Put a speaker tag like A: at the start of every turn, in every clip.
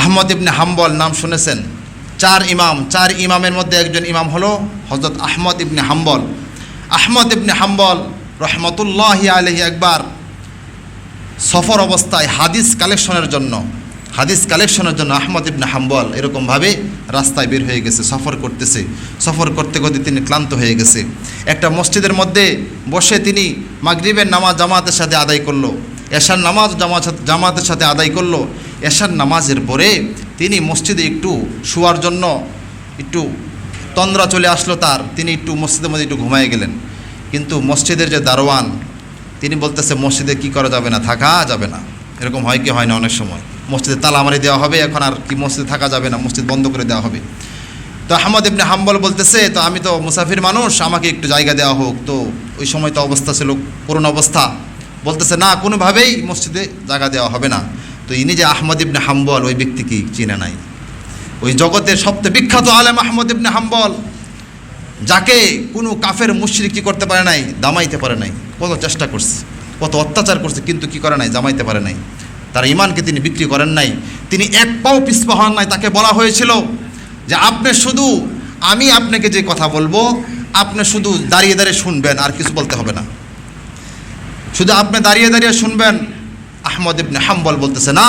A: আহমদ ইবনে হাম্বল নাম শুনেছেন। চার ইমাম, চার ইমামের মধ্যে একজন ইমাম হলো হজরত আহমদ ইবনে হাম্বল। আহমদ ইবনে হাম্বল রহমতুল্লাহ আলহি একবার সফর অবস্থায় হাদিস কালেকশনের জন্য, হাদিস কালেকশনের জন্য আহমদ ইবনে হাম্বল এরকমভাবে রাস্তায় বের হয়ে গেছে, সফর করতেছে। সফর করতে করতে তিনি ক্লান্ত হয়ে গেছে। একটা মসজিদের মধ্যে বসে তিনি মাগরিবের নামাজ জামাতের সাথে আদায় করল। এশার নামাজ জামাত জামাতের সাথে আদায় করল। এশার নামাজের পরে তিনি মসজিদে একটু শোয়ার জন্য একটু তন্দ্রা চলে আসলো তার। তিনি একটু মসজিদের মধ্যে একটু ঘুমায় গেলেন। কিন্তু মসজিদের যে দারোয়ান, তিনি বলতেছে, মসজিদে কি করা যাবে না? থাকা যাবে না। এরকম হয় কি হয় না অনেক সময়। মসজিদে তালা মারি দেওয়া হবে, এখন আর কি মসজিদে থাকা যাবে না? মসজিদ বন্ধ করে দেওয়া হবে। তো আহমদ ইবনে হাম্বল বলতেছে, তো আমি তো মুসাফির মানুষ, আমাকে একটু জায়গা দেওয়া হোক। তো ওই সময় তো অবস্থা ছিল, করুণ অবস্থা। বলতেছে, না, কোনোভাবেই মসজিদে জায়গা দেওয়া হবে না। তো ইনি যে আহমদ ইবনে হাম্বল, ওই ব্যক্তিকে চিনে নাই। ওই জগতের সবচেয়ে বিখ্যাত আলেম আহমদ ইবনে হাম্বল, যাকে কোনো কাফের মুশরিক কি করতে পারে নাই? দামাইতে পারে নাই। কত চেষ্টা করছে, কত অত্যাচার করছে, কিন্তু কি করে নাই? জামাইতে পারে নাই। তার ইমানকে তিনি বিক্রি করেন নাই। তিনি এক পাও পিছপা হন নাই। তাকে বলা হয়েছিল যে, আপনি শুধু, আমি আপনাকে যে কথা বলব, আপনি শুধু দাঁড়িয়ে দাঁড়িয়ে শুনবেন, আর কিছু বলতে হবে না। শুধু আপনি দাঁড়িয়ে দাঁড়িয়ে শুনবেন আহমদ ইবনে হাম্বল বলতেছে, না,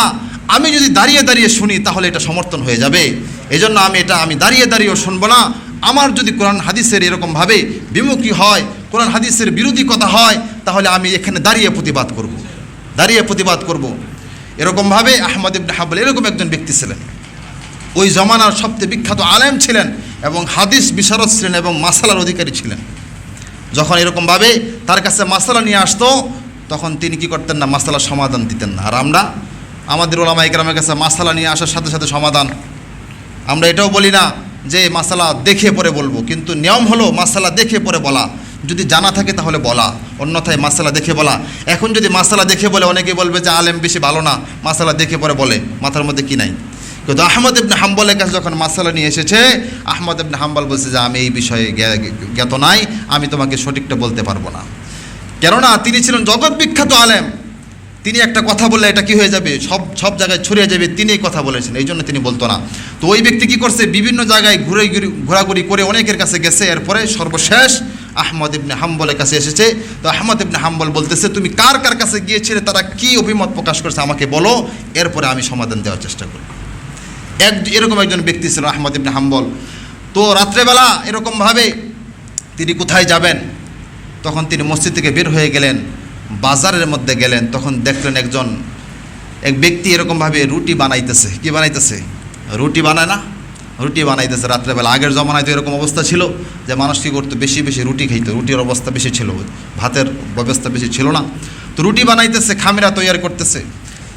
A: আমি যদি দাঁড়িয়ে দাঁড়িয়ে শুনি, তাহলে এটা সমর্থন হয়ে যাবে এজন্য আমি এটা, আমি দাঁড়িয়ে দাঁড়িয়েও শুনব না আমার যদি কোরআন হাদিসের এরকমভাবে বিমুখী হয়, কোরআন হাদিসের বিরোধী কথা হয়, তাহলে আমি এখানে দাঁড়িয়ে প্রতিবাদ করব। দাঁড়িয়ে প্রতিবাদ করব। এরকমভাবে আহমদ ইবনে হাম্বল এরকম একজন ব্যক্তি ছিলেন ওই জমানার সবচেয়ে বিখ্যাত আলেম ছিলেন এবং হাদিস বিশারদ ছিলেন এবং মাসালার অধিকারী ছিলেন যখন এরকমভাবে তার কাছে মাসালা নিয়ে আসতো তখন তিনি কি করতেন না, মাসালার সমাধান দিতেন না। আর আমরা, আমাদের ওলামা একরামের কাছে মাসালা নিয়ে আসার সাথে সাথে সমাধান। আমরা এটাও বলি না যে মাসালা দেখে পরে বলব, কিন্তু নিয়ম হলো মাসালা দেখে পরে বলা। যদি জানা থাকে তাহলে বলা, অন্যথায় মাসালা দেখে বলা। এখন যদি মাসালা দেখে বলে অনেকে বলবে যে আলেম বেশি ভালো না, মাসালা দেখে পরে বলে, মাথার মধ্যে কি নাই? কিন্তু আহমদ ইবনে হাম্বলের কাছে যখন মাসালা নিয়ে এসেছে, আহমদ ইবনে হাম্বল বলছে যে, আমি এই বিষয়ে জ্ঞাত নাই, আমি তোমাকে সঠিকটা বলতে পারব না। কেননা তিনি ছিলেন জগৎ বিখ্যাত আলেম, তিনি একটা কথা বললে এটা কি হয়ে যাবে? সব সব জায়গায় ছড়িয়ে যাবে, তিনি কথা বলেছেন, এই জন্য তিনি বলতো না। তো ওই ব্যক্তি কি করছে? বিভিন্ন জায়গায় ঘুরে ঘুরে- ঘোরাঘুরি করে অনেকের কাছে গেছে, এরপরে সর্বশেষ আহমদ ইবনে হাম্বলের কাছে এসেছে। তো আহমদ ইবনে হাম্বল বলতেছে, তুমি কার কার কাছে গিয়েছিলে? তারা কি অভিমত প্রকাশ করছে? আমাকে বলো, এরপরে আমি সমাধান দেওয়ার চেষ্টা করি এক, এরকম একজন ব্যক্তি ছিল আহমদ ইবনে হাম্বল। তো রাত্রেবেলা এরকমভাবে তিনি কোথায় যাবেন? তখন তিনি মসজিদ থেকে বের হয়ে গেলেন, বাজারের মধ্যে গেলেন, তখন দেখলেন একজন, এক ব্যক্তি এরকমভাবে রুটি বানাইতেছে। কি বানাইতেছে? রুটি বানায় না? রুটি বানাইতেছে। রাত্রেবেলা, আগের জমানায় তো এরকম অবস্থা ছিল যে মানুষ কী করতো? বেশি বেশি রুটি খাইতো। রুটির অবস্থা বেশি ছিল। ভাতের ব্যবস্থা বেশি ছিল না। তো রুটি বানাইতেছে, খামিরা তৈরি করতেছে।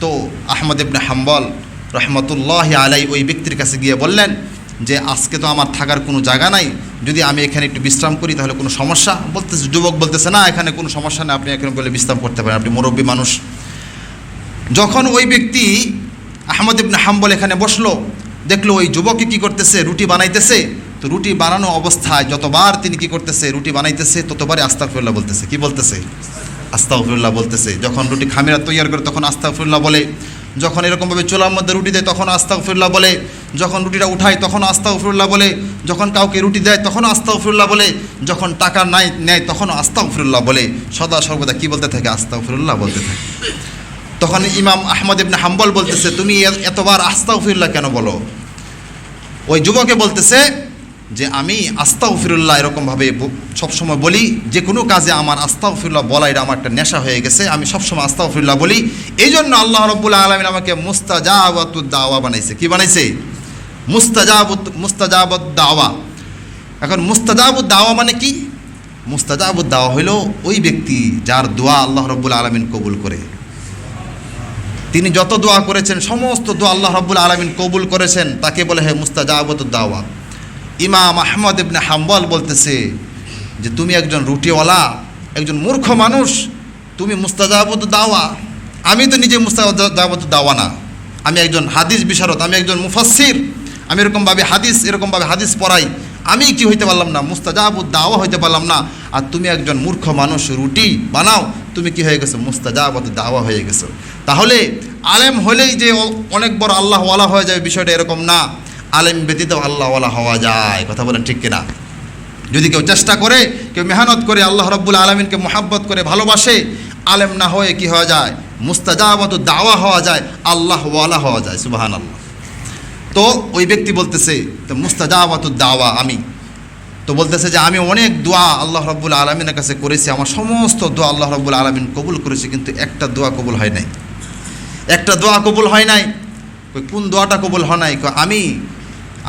A: তো আহমদ ইবনে হাম্বল রহমতুল্লাহ আলাই ওই ব্যক্তির কাছে গিয়ে বললেন যে আজকে তো আমার থাকার কোনো জায়গা নাই, যদি আমি এখানে একটু বিশ্রাম করি তাহলে কোনো সমস্যা? বলতেছে, যুবক বলতেছে, না, এখানে কোনো সমস্যা নেই, আপনি এখানে বলে বিশ্রাম করতে পারেন, আপনি মুরব্বী মানুষ। যখন ওই ব্যক্তি আহমদ ইবনে হাম্বল এখানে বসল, দেখল ওই যুবককে কি করতেছে, রুটি বানাইতেছে, তো রুটি বানানো অবস্থায় যতবার তিনি কি করতেছে, রুটি বানাইতেছে ততবারই আস্তাফুল্লাহ বলতেছে। কি বলতেছে? আস্তাফুল্লাহ বলতেছে। যখন রুটি খামিরা তৈয়ার করে, তখন আস্তাফুল্লাহ বলে যখন এরকমভাবে চুলার মধ্যে রুটি দেয়, তখন আস্তাফুল্লাহ বলে। যখন রুটিটা উঠায়, তখন আস্তাফুল্লাহ বলে। যখন কাউকে রুটি দেয়, তখন আস্তাফুল্লাহ বলে। যখন টাকা নাই, নেয়, তখন আস্তাফুল্লাহ বলে। সদা সর্বদা কি বলতে থাকে? আস্তাফুল্লাহ বলতে থাকে। তখন ইমাম আহমদ ইবনে হাম্বল বলতেছে, তুমি এতবার আস্তাগফিরুল্লাহ কেন বলো? ওই যুবকে বলতেছে যে আমি আস্তাগফিরুল্লাহ এরকমভাবে সবসময় বলি, যে কোনো কাজে আমার আস্তাগফিরুল্লাহ বলা এটা আমার একটা নেশা হয়ে গেছে, আমি সবসময় আস্তাগফিরুল্লাহ বলি। এই জন্য আল্লাহ রব্বুল আলমিন আমাকে মুস্তাজাবাতুদ দাওয়া বানাইছে। কি বানাইছে? মুস্তাজাবুত মুস্তাজাবুদ দাওয়া। এখন মুস্তাজাবুদ দাওয়া মানে কি? মুস্তাজাবুদ দাওয়া হইল ওই ব্যক্তি যার দোয়া আল্লাহ রব্বুল আলমিন কবুল করে। তিনি যত দোয়া করেছেন, সমস্ত দোয়া আল্লাহ রাব্বুল আলমিন কবুল করেছেন, তাকে বলে হে মুস্তাজাবত দাওয়া। ইমাম আহমদ ইবনে হাম্বল বলতেছে যে তুমি একজন রুটিওয়ালা, একজন মূর্খ মানুষ, তুমি মুস্তাজাবত দাওয়া। আমি তো নিজে মুস্তাজাবত দাওয়া না। আমি একজন হাদিস বিশারদ, আমি একজন মুফাসসির। আমি এরকমভাবে হাদিস এরকমভাবে হাদিস পড়াই। আমি কি হইতে পারলাম না? মুস্তাজাবুদ দাওয়া হইতে পারলাম না। আর তুমি একজন মূর্খ মানুষ, রুটি বানাও, তুমি কি হয়ে গেছো? মুস্তাজাবত দাওয়া হয়ে গেছো। তাহলে আলেম হলেই যে অনেক বড় আল্লাহওয়ালা হয়ে যাবে, বিষয়টা এরকম না। আলেম ব্যতীত আল্লাহওয়ালা হওয়া যায়। কথা বলেন ঠিক কিনা? যদি কেউ চেষ্টা করে, কেউ মেহনত করে, আল্লাহ রব্বুল আলমিনকে মোহাব্বত করে, ভালোবাসে, আলেম না হয়ে কি হওয়া যায়? মুস্তাজাবত দাওয়া হওয়া যায়, আল্লাহওয়ালা হওয়া যায় সুবাহান আল্লাহ তো ওই ব্যক্তি বলতেছে, তো মুস্তাজাবত দাওয়া, আমি। তো বলতেছে যে, আমি অনেক দোয়া আল্লাহ রব্বুল আলমিনের কাছে করেছি, আমার সমস্ত দোয়া আল্লাহ রব্বুল আলমিন কবুল করেছে, কিন্তু একটা দোয়া কবুল হয় নাই। একটা দোয়া কবুল হয় নাই। কোন দোয়াটা কবুল হয় নাই? আমি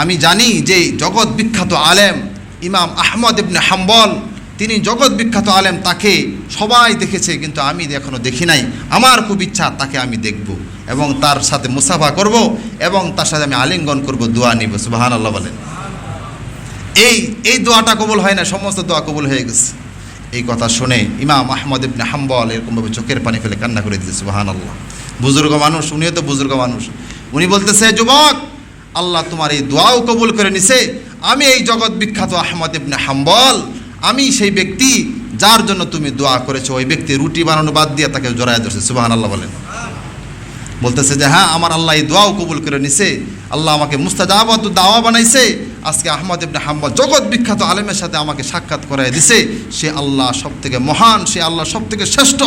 A: আমি জানি যে জগৎ বিখ্যাত আলেম ইমাম আহমদ ইবনে হাম্বল, তিনি জগৎ বিখ্যাত আলেম, তাকে সবাই দেখেছে, কিন্তু আমি এখনও দেখি নাই। আমার খুব ইচ্ছা, তাকে আমি দেখব এবং তার সাথে মুসাফা করব এবং তার সাথে আমি আলিঙ্গন করব, দোয়া নিব সুবাহান আল্লাহ বলেন। এই এই দোয়াটা কবুল হয় না, সমস্ত দোয়া কবুল হয়ে গেছে। এই কথা শুনে ইমাম আহমদ ইবনে হাম্বল এরকমভাবে চোখের পানি ফেলে কান্না করে দিতেছে সুবাহান আল্লাহ বুজুর্গ মানুষ, উনিও তো বুজুর্গ মানুষ। উনি বলতেছে, যুবক আল্লাহ তোমার এই দোয়াও কবুল করে নিছে। আমি এই জগৎ বিখ্যাত আহমদ ইবনে হাম্বল। আমি সেই ব্যক্তি যার জন্য তুমি দোয়া করেছ। ওই ব্যক্তি রুটি বানানো বাদ দিয়ে তাকে জড়ায় ধরছে। সুবাহান আল্লাহ বলেন। বলতেছে যে হ্যাঁ আমার আল্লাহ এই দোয়াও কবুল করে নিছে। আল্লাহ আমাকে মুস্তাজাবাত দাওয়া বানাইছে। আজকে আহমদ ইবনে হাম্বল জগৎ বিখ্যাত আলেমের সাথে আমাকে সাক্ষাৎ করাই দিছে। সে আল্লাহ সব থেকে মহান, সে আল্লাহ সব থেকে শ্রেষ্ঠ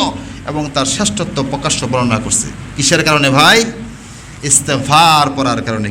A: এবং তার শ্রেষ্ঠত্ব প্রকাশ্য বর্ণনা করছে। কিসের কারণে ভাই? ইস্তেফার পড়ার কারণে।